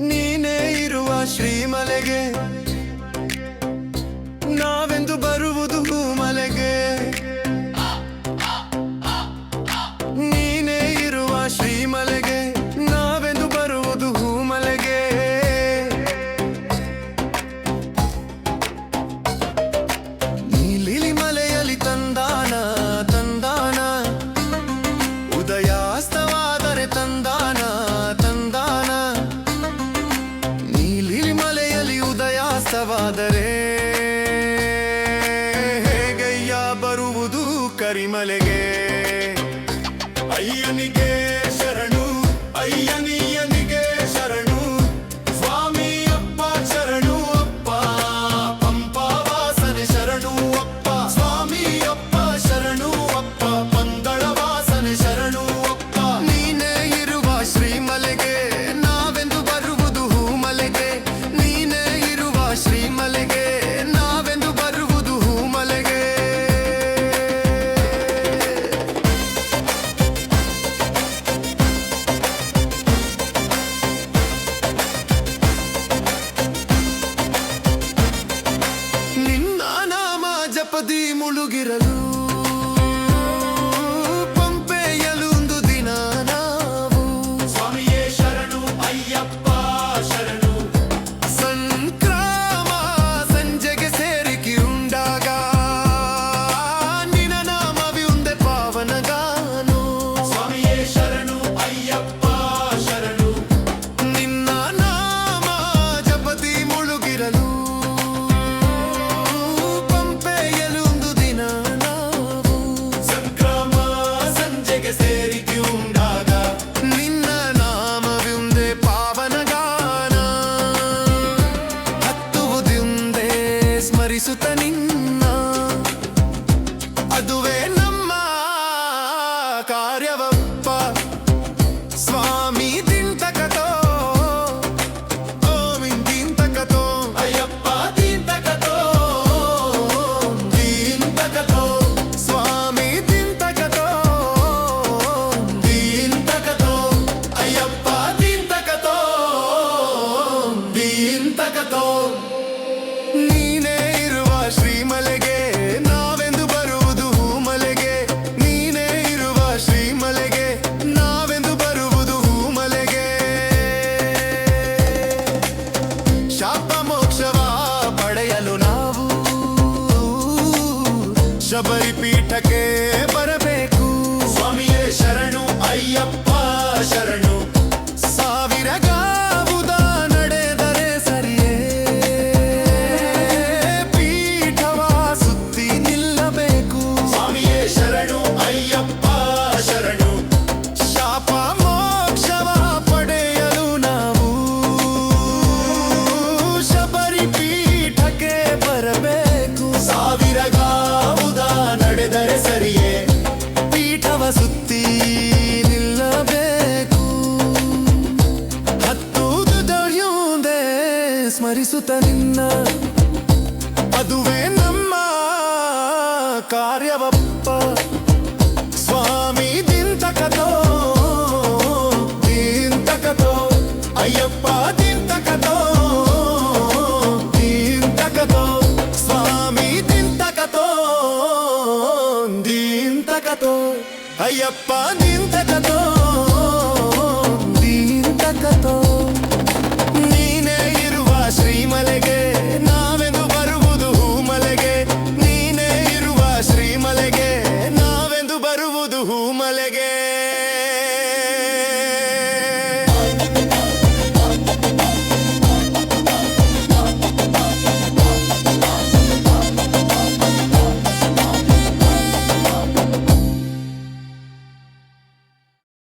ನೀನೇ ಇರುವ ಶ್ರೀಮಲೆಗೆ ನಾವೆಂದು ಅರ್ಥವಾದರೆ ಹೇಗಯ್ಯ ಬರುವುದು ಕರಿಮಲೆಗೆ. ಅಯ್ಯನಿಗೆ dimmi un look शबरी पीठके ಸ್ಮರಿಸುತ್ತ ನಿನ್ನ ಅದುವೇ ನಮ್ಮ ಕಾರ್ಯವಪ್ಪ ಸ್ವಾಮಿ ದಿಂತಕದೋ ದಿಂತಕದೋ ಅಯ್ಯಪ್ಪ ದಿಂತಕದೋ ದಿಂತಕದೋ ಸ್ವಾಮಿ ದಿಂತಕದೋ ದಿಂತಕದೋ ಅಯ್ಯಪ್ಪ ದಿಂತ ಎದ್ದು ಹೂ ಮಲೆಗೆ